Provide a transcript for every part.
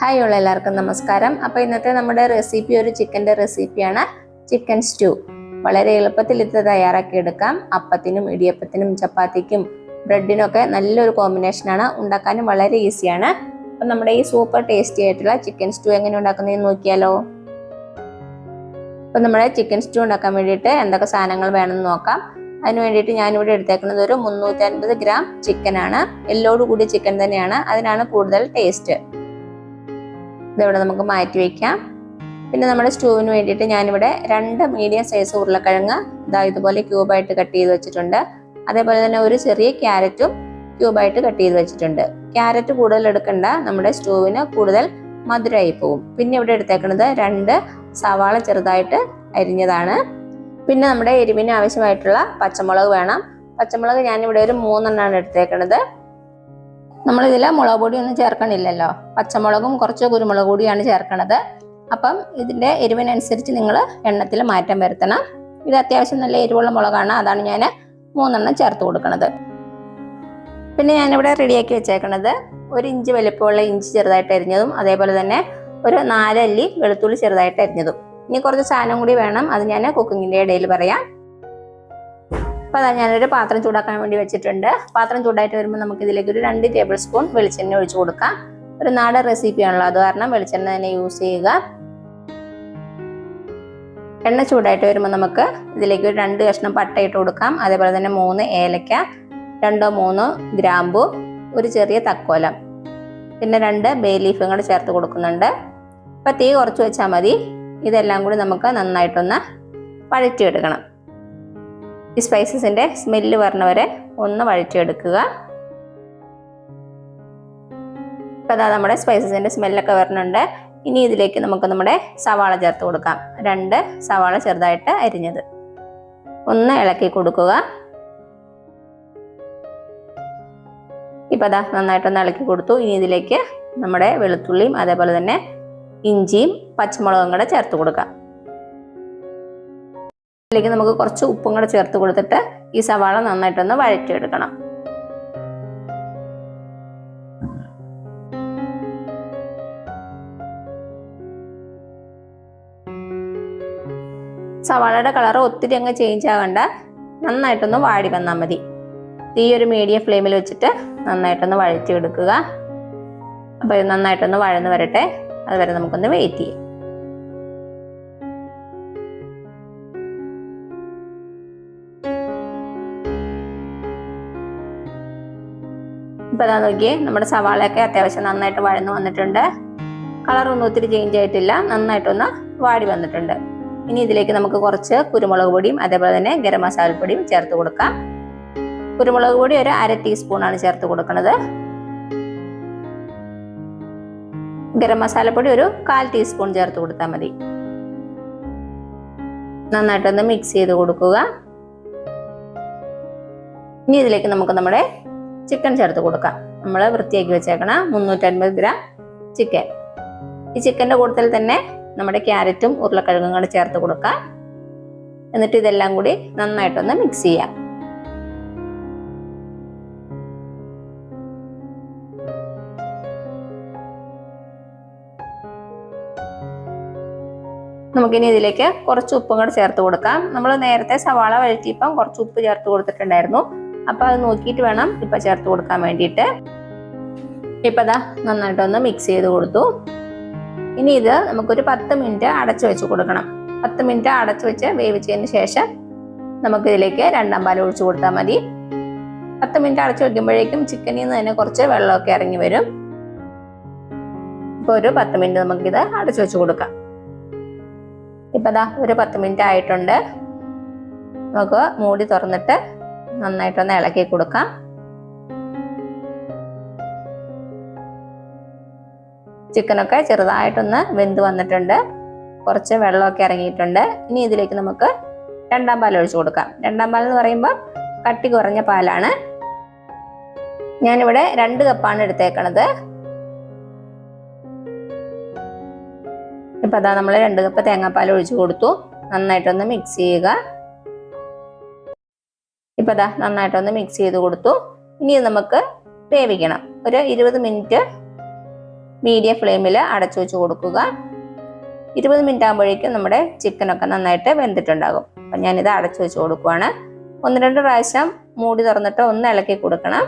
Hi ഉള്ള എല്ലാവർക്കും നമസ്കാരം. അപ്പോൾ ഇന്നത്തെ നമ്മുടെ റെസിപ്പി ഒരു ചിക്കന്റെ റെസിപ്പിയാണ് ചിക്കൻ സ്റ്റൂ വളരെ എളുപ്പത്തിൽ ഇത് തയ്യാറാക്കി എടുക്കാം. അപ്പത്തിനും ഇടിയപ്പത്തിനും ചപ്പാത്തിക്കും ബ്രെഡിനൊക്കെ നല്ലൊരു കോമ്പിനേഷനാണ് ഉണ്ടാക്കാനും വളരെ ഈസിയാണ് അപ്പം നമ്മുടെ ഈ സൂപ്പർ ടേസ്റ്റി ആയിട്ടുള്ള ചിക്കൻ സ്റ്റൂ എങ്ങനെ ഉണ്ടാക്കുന്നതെന്ന് നോക്കിയാലോ? അപ്പം നമ്മുടെ ചിക്കൻ സ്റ്റൂ ഉണ്ടാക്കാൻ വേണ്ടിയിട്ട് എന്തൊക്കെ സാധനങ്ങൾ വേണമെന്ന് നോക്കാം. അതിന് വേണ്ടിയിട്ട് ഞാനിവിടെ എടുത്തേക്കുന്നത് ഒരു മുന്നൂറ്റി അൻപത് ഗ്രാം ചിക്കനാണ് എല്ലോട് കൂടിയ ചിക്കൻ തന്നെയാണ്. അതിനാണ് കൂടുതൽ ടേസ്റ്റ് ഇതിവിടെ നമുക്ക് മാറ്റി വയ്ക്കാം പിന്നെ നമ്മുടെ സ്റ്റൂവിന് വേണ്ടിയിട്ട് ഞാനിവിടെ രണ്ട് മീഡിയം സൈസ് ഉരുളക്കിഴങ്ങ് ഇതാ ഇതുപോലെ ക്യൂബായിട്ട് കട്ട് ചെയ്ത് വെച്ചിട്ടുണ്ട്. അതേപോലെ തന്നെ ഒരു ചെറിയ ക്യാരറ്റും ക്യൂബായിട്ട് കട്ട് ചെയ്ത് വെച്ചിട്ടുണ്ട്. ക്യാരറ്റ് കൂടുതൽ എടുക്കണ്ട നമ്മുടെ സ്റ്റൂവിന് കൂടുതൽ മധുരമായി പോവും. പിന്നെ ഇവിടെ എടുത്തേക്കുന്നത് രണ്ട് സവാള ചെറുതായിട്ട് അരിഞ്ഞതാണ്. പിന്നെ നമ്മുടെ എരിവിന് ആവശ്യമായിട്ടുള്ള പച്ചമുളക് വേണം. പച്ചമുളക് ഞാനിവിടെ ഒരു മൂന്നെണ്ണമാണ് എടുത്തേക്കുന്നത് നമ്മളിതിൽ മുളക് പൊടി ഒന്നും ചേർക്കണില്ലല്ലോ. പച്ചമുളകും കുറച്ച് കുരുമുളക് പൊടിയാണ് ചേർക്കണത്. അപ്പം ഇതിന്റെ എരിവിനനുസരിച്ച് നിങ്ങൾ എണ്ണത്തിൽ മാറ്റം വരുത്തണം. ഇത് അത്യാവശ്യം നല്ല എരിവുള്ള മുളകാണ്. അതാണ് ഞാൻ മൂന്നെണ്ണം ചേർത്ത് കൊടുക്കുന്നത് പിന്നെ ഞാനിവിടെ റെഡിയാക്കി വെച്ചേക്കണത് ഒരു ഇഞ്ച് വലിപ്പമുള്ള ഇഞ്ചി ചെറുതായിട്ട് അരിഞ്ഞതും അതേപോലെ തന്നെ ഒരു നാലല്ലി വെളുത്തുള്ളി ചെറുതായിട്ട് അരിഞ്ഞതും. ഇനി കുറച്ച് സാധനം കൂടി വേണം. അത് ഞാൻ കുക്കിങ്ങിന്റെ ഇടയിൽ പറയാം. അപ്പോൾ അതാ ഞാനൊരു പാത്രം ചൂടാക്കാൻ വേണ്ടി വെച്ചിട്ടുണ്ട്. പാത്രം ചൂടായിട്ട് വരുമ്പോൾ നമുക്ക് ഇതിലേക്ക് ഒരു രണ്ട് ടേബിൾ സ്പൂൺ വെളിച്ചെണ്ണ ഒഴിച്ചു കൊടുക്കാം. ഒരു നാടൻ റെസിപ്പിയാണല്ലോ അത് കാരണം വെളിച്ചെണ്ണ തന്നെ യൂസ് ചെയ്യുക. എണ്ണ ചൂടായിട്ട് വരുമ്പോൾ നമുക്ക് ഇതിലേക്ക് ഒരു രണ്ട് കഷ്ണം പട്ട ഇട്ട് കൊടുക്കാം. അതേപോലെ തന്നെ മൂന്ന് ഏലക്ക രണ്ടോ മൂന്നോ ഗ്രാമ്പു ഒരു ചെറിയ തക്കോലം പിന്നെ രണ്ട് ബേ ലീഫും കൂടെ ചേർത്ത് കൊടുക്കുന്നുണ്ട്. അപ്പം തീ കുറച്ച് വെച്ചാൽ മതി. ഇതെല്ലാം കൂടി നമുക്ക് നന്നായിട്ടൊന്ന് വഴറ്റിയെടുക്കണം ഈ സ്പൈസസിന്റെ സ്മെല്ല് വരണവരെ ഒന്ന് വഴറ്റിയെടുക്കുക. ഇപ്പം അതാ നമ്മുടെ സ്പൈസസിന്റെ സ്മെല്ലൊക്കെ വരുന്നുണ്ട് ഇനി ഇതിലേക്ക് നമുക്ക് നമ്മുടെ സവാള ചേർത്ത് കൊടുക്കാം. രണ്ട് സവാള ചെറുതായിട്ട് അരിഞ്ഞത്. ഒന്ന് ഇളക്കി കൊടുക്കുക. ഇപ്പം അതാ നന്നായിട്ടൊന്ന് ഇളക്കി കൊടുത്തു. ഇനി ഇതിലേക്ക് നമ്മുടെ വെളുത്തുള്ളിയും അതേപോലെ തന്നെ ഇഞ്ചിയും പച്ചമുളകും കൂടെ ചേർത്ത് കൊടുക്കാം. ഇതിലേക്ക് നമുക്ക് കുറച്ച് ഉപ്പും കൂടെ ചേർത്ത് കൊടുത്തിട്ട് ഈ സവാള നന്നായിട്ടൊന്ന് വഴറ്റിയെടുക്കണം. സവാളയുടെ കളർ ഒത്തിരി അങ്ങ് ചേഞ്ച് ആകണ്ട നന്നായിട്ടൊന്ന് വാടി വന്നാൽ മതി. തീ ഒരു മീഡിയം ഫ്ലെയിമിൽ വെച്ചിട്ട് നന്നായിട്ടൊന്ന് വഴറ്റിയെടുക്കുക. അപ്പോൾ നന്നായിട്ടൊന്ന് വഴന്ന് വരട്ടെ. അതുവരെ നമുക്കൊന്ന് വെയിറ്റ് ചെയ്യാം. ഇപ്പൊ ഇതാ നോക്കിയേ നമ്മുടെ സവാളയൊക്കെ അത്യാവശ്യം നന്നായിട്ട് വഴന്നു വന്നിട്ടുണ്ട്. കളറൊന്നും ഒത്തിരി ചേഞ്ച് ആയിട്ടില്ല നന്നായിട്ടൊന്ന് വാടി വന്നിട്ടുണ്ട്. ഇനി ഇതിലേക്ക് നമുക്ക് കുറച്ച് കുരുമുളക് പൊടിയും അതേപോലെ തന്നെ ഗരം മസാലപ്പൊടിയും ചേർത്ത് കൊടുക്കാം. കുരുമുളക് പൊടി ഒരു അര ടീസ്പൂൺ ആണ് ചേർത്ത് കൊടുക്കുന്നത് ഗരം മസാലപ്പൊടി ഒരു കാൽ ടീസ്പൂൺ ചേർത്ത് കൊടുത്താൽ മതി. നന്നായിട്ടൊന്ന് മിക്സ് ചെയ്ത് കൊടുക്കുക. ഇനി ഇതിലേക്ക് നമുക്ക് നമ്മുടെ ചിക്കൻ ചേർത്ത് കൊടുക്കാം. നമ്മൾ വൃത്തിയാക്കി വെച്ചേക്കണ മുന്നൂറ്റൻപത് ഗ്രാം ചിക്കൻ ഈ ചിക്കന്റെ കൂട്ടത്തിൽ തന്നെ നമ്മുടെ ക്യാരറ്റും ഉരുളക്കിഴങ്ങും കൂടെ ചേർത്ത് കൊടുക്കാം. എന്നിട്ട് ഇതെല്ലാം കൂടി നന്നായിട്ടൊന്ന് മിക്സ് ചെയ്യാം. നമുക്കിനി ഇതിലേക്ക് കുറച്ച് ഉപ്പും കൂടെ ചേർത്ത് കൊടുക്കാം. നമ്മൾ നേരത്തെ സവാള വഴറ്റിയപ്പം കുറച്ച് ഉപ്പ് ചേർത്ത് കൊടുത്തിട്ടുണ്ടായിരുന്നു. അപ്പൊ അത് നോക്കിയിട്ട് വേണം ഇപ്പൊ ചേർത്ത് കൊടുക്കാൻ വേണ്ടിയിട്ട്. ഇപ്പൊ ദാ നന്നായിട്ടൊന്ന് മിക്സ് ചെയ്ത് കൊടുത്തു. ഇനി ഇത് നമുക്കൊരു പത്ത് മിനിറ്റ് അടച്ചു വെച്ച് കൊടുക്കണം. പത്ത് മിനിറ്റ് അടച്ചു വെച്ച് വേവിച്ചതിന് ശേഷം നമുക്ക് ഇതിലേക്ക് രണ്ടാം പാൽ ഒഴിച്ചു കൊടുത്താൽ മതി. പത്ത് മിനിറ്റ് അടച്ചു വെക്കുമ്പോഴേക്കും ചിക്കനിൽ നിന്ന് തന്നെ കുറച്ച് വെള്ളമൊക്കെ ഇറങ്ങി വരും. ഇപ്പൊ ഒരു പത്ത് മിനിറ്റ് നമുക്കിത് അടച്ചു വെച്ച് കൊടുക്കാം. ഇപ്പൊ ദാ ഒരു പത്ത് മിനിറ്റ് ആയിട്ടുണ്ട്. നമുക്ക് മൂടി തുറന്നിട്ട് നന്നായിട്ടൊന്ന് ഇളക്കി കൊടുക്കാം. ചിക്കനൊക്കെ ചെറുതായിട്ടൊന്ന് വെന്ത് വന്നിട്ടുണ്ട്. കുറച്ച് വെള്ളമൊക്കെ ഇറങ്ങിയിട്ടുണ്ട്. ഇനി ഇതിലേക്ക് നമുക്ക് രണ്ടാം പാൽ ഒഴിച്ചു കൊടുക്കാം. രണ്ടാം പാൽ എന്ന് പറയുമ്പോൾ കട്ടി കുറഞ്ഞ പാലാണ്. ഞാനിവിടെ രണ്ട് കപ്പാണ് എടുത്തേക്കണത്. ഇപ്പം അതാ നമ്മൾ രണ്ട് കപ്പ് തേങ്ങാപ്പാൽ ഒഴിച്ചു കൊടുത്തു. നന്നായിട്ടൊന്ന് മിക്സ് ചെയ്യുക. ഇപ്പം അതാ നന്നായിട്ടൊന്ന് മിക്സ് ചെയ്ത് കൊടുത്തു. ഇനി നമുക്ക് വേവിക്കണം. ഒരു ഇരുപത് മിനിറ്റ് മീഡിയം ഫ്ലെയിമിൽ അടച്ചു വെച്ച് കൊടുക്കുക. ഇരുപത് മിനിറ്റ് ആകുമ്പോഴേക്കും നമ്മുടെ ചിക്കനൊക്കെ നന്നായിട്ട് വെന്തിട്ടുണ്ടാകും. അപ്പം ഞാനിത് അടച്ചു വെച്ച് കൊടുക്കുവാണ്. ഒന്ന് രണ്ട് പ്രാവശ്യം മൂടി തുറന്നിട്ട് ഒന്ന് ഇളക്കി കൊടുക്കണം.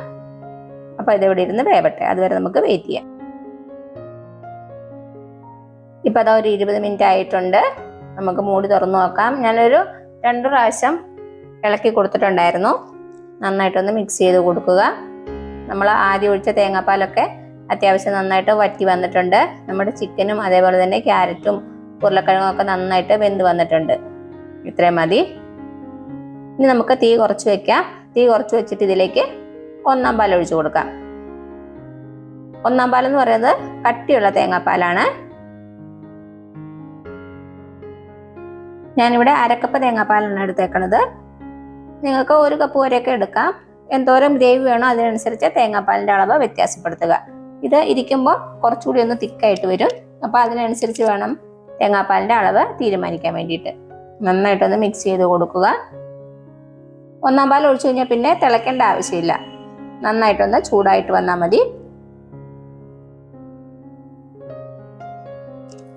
അപ്പോൾ ഇതെവിടെ ഇരുന്ന് വേവട്ടെ. അതുവരെ നമുക്ക് വെയിറ്റ് ചെയ്യാം. ഇപ്പം അതാ ഒരു ഇരുപത് മിനിറ്റ് ആയിട്ടുണ്ട്. നമുക്ക് മൂടി തുറന്നു നോക്കാം. ഞാനൊരു രണ്ട് പ്രാവശ്യം ഇളക്കി കൊടുത്തിട്ടുണ്ടായിരുന്നു. നന്നായിട്ടൊന്ന് മിക്സ് ചെയ്ത് കൊടുക്കുക. നമ്മൾ ആദ്യം ഒഴിച്ച തേങ്ങാപ്പാലൊക്കെ അത്യാവശ്യം നന്നായിട്ട് വറ്റി വന്നിട്ടുണ്ട്. നമ്മുടെ ചിക്കനും അതേപോലെ തന്നെ ക്യാരറ്റും ഉരുളക്കിഴങ്ങൊക്കെ നന്നായിട്ട് വെന്ത് വന്നിട്ടുണ്ട്. ഇത്രയും മതി. ഇനി നമുക്ക് തീ കുറച്ച് വെക്കാം. തീ കുറച്ച് വെച്ചിട്ട് ഇതിലേക്ക് ഒന്നാം പാൽ ഒഴിച്ചു കൊടുക്കാം. ഒന്നാം പാൽ എന്ന് പറയുന്നത് കട്ടിയുള്ള തേങ്ങാപ്പാലാണ്. ഞാനിവിടെ അരക്കപ്പ് തേങ്ങാപ്പാലാണ് എടുത്തേക്കണത്. നിങ്ങൾക്ക് ഒരു കപ്പ് വരെയൊക്കെ എടുക്കാം. എന്തോരം ഗ്രേവി വേണോ അതിനനുസരിച്ച് തേങ്ങാപ്പാലിന്റെ അളവ് വ്യത്യാസപ്പെടുത്തുക. ഇത് ഇരിക്കുമ്പോൾ കുറച്ചുകൂടി ഒന്ന് തിക്കായിട്ട് വരും. അപ്പോൾ അതിനനുസരിച്ച് വേണം തേങ്ങാപ്പാലിന്റെ അളവ് തീരുമാനിക്കാൻ വേണ്ടിയിട്ട്. നന്നായിട്ടൊന്ന് മിക്സ് ചെയ്ത് കൊടുക്കുക. ഒന്നാം പാൽ ഒഴിച്ചു കഴിഞ്ഞാൽ പിന്നെ തിളയ്ക്കേണ്ട ആവശ്യമില്ല. നന്നായിട്ടൊന്ന് ചൂടായിട്ട് വന്നാൽ മതി.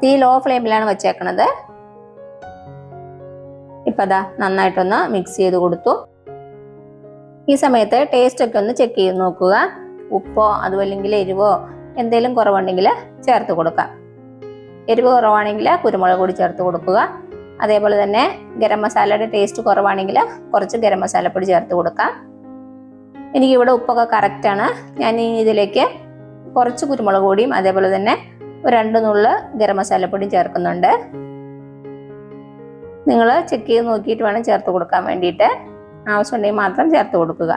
തീ ലോ ഫ്ലെയിമിലാണ് വെച്ചേക്കണത്. ഇപ്പം അതാ നന്നായിട്ടൊന്ന് മിക്സ് ചെയ്ത് കൊടുത്തു. ഈ സമയത്ത് ടേസ്റ്റ് ഒക്കെ ഒന്ന് ചെക്ക് ചെയ്ത് നോക്കുക. ഉപ്പോ അതുമല്ലെങ്കിൽ എരിവോ എന്തെങ്കിലും കുറവുണ്ടെങ്കിൽ ചേർത്ത് കൊടുക്കാം എരിവ് കുറവാണെങ്കിൽ കുരുമുളക് പൊടി ചേർത്ത് കൊടുക്കുക. അതേപോലെ തന്നെ ഗരം മസാലയുടെ ടേസ്റ്റ് കുറവാണെങ്കിൽ കുറച്ച് ഗരം മസാലപ്പൊടി ചേർത്ത് കൊടുക്കാം. എനിക്കിവിടെ ഉപ്പൊക്കെ കറക്റ്റാണ് ഞാൻ ഇതിലേക്ക് കുറച്ച് കുരുമുളക് പൊടിയും അതേപോലെ തന്നെ രണ്ട് നുള്ള് ഗരം മസാലപ്പൊടിയും ചേർക്കുന്നുണ്ട്. നിങ്ങൾ ചെക്ക് ചെയ്ത് നോക്കിയിട്ട് വേണം ചേർത്ത് കൊടുക്കാൻ വേണ്ടിയിട്ട്. ആവശ്യമുണ്ടെങ്കിൽ മാത്രം ചേർത്ത് കൊടുക്കുക.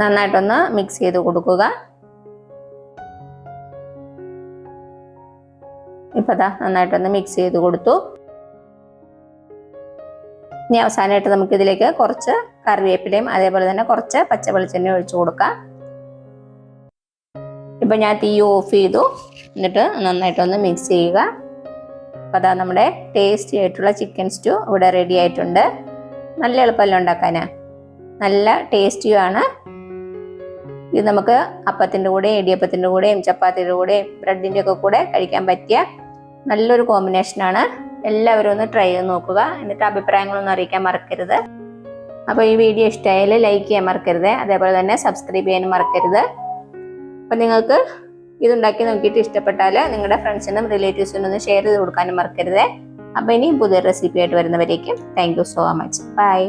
നന്നായിട്ടൊന്ന് മിക്സ് ചെയ്ത് കൊടുക്കുക. ഇപ്പം നന്നായിട്ടൊന്ന് മിക്സ് ചെയ്ത് കൊടുത്തു. ഇനി അവസാനമായിട്ട് നമുക്കിതിലേക്ക് കുറച്ച് കറിവേപ്പിലയും അതേപോലെ തന്നെ കുറച്ച് പച്ച വെളിച്ചെണ്ണ ഒഴിച്ചു കൊടുക്കാം. ഇപ്പം ഞാൻ തീ ഓഫ് ചെയ്തു. എന്നിട്ട് നന്നായിട്ടൊന്ന് മിക്സ് ചെയ്യുക. അപ്പോൾ അതാ നമ്മുടെ ടേസ്റ്റി ആയിട്ടുള്ള ചിക്കൻ സ്റ്റൂ ഇവിടെ റെഡി ആയിട്ടുണ്ട്. നല്ല എളുപ്പമല്ല ഉണ്ടാക്കാൻ നല്ല ടേസ്റ്റിയുമാണ് ഇത് നമുക്ക് അപ്പത്തിന്റെ കൂടെയും ഇടിയപ്പത്തിന്റെ കൂടെയും ചപ്പാത്തിയുടെ കൂടെയും ബ്രെഡിന്റെ ഒക്കെ കൂടെ കഴിക്കാൻ പറ്റിയ നല്ലൊരു കോമ്പിനേഷനാണ് എല്ലാവരും ഒന്ന് ട്രൈ ചെയ്ത് നോക്കുക. എന്നിട്ട് അഭിപ്രായങ്ങളൊന്നും അറിയിക്കാൻ മറക്കരുത്. അപ്പോൾ ഈ വീഡിയോ ഇഷ്ടമായാൽ ലൈക്ക് ചെയ്യാൻ മറക്കരുത്. അതേപോലെ തന്നെ സബ്സ്ക്രൈബ് ചെയ്യാനും മറക്കരുത്. അപ്പം നിങ്ങൾക്ക് ഇതുണ്ടാക്കി നോക്കിയിട്ട് ഇഷ്ടപ്പെട്ടാൽ നിങ്ങളുടെ ഫ്രണ്ട്സിനും റിലേറ്റീവ്സിനും ഒന്ന് ഷെയർ ചെയ്ത് കൊടുക്കാനും മറക്കരുത്. അപ്പം ഇനി പുതിയ റെസിപ്പി ആയിട്ട് വരുന്നവരേക്കും thank you so much bye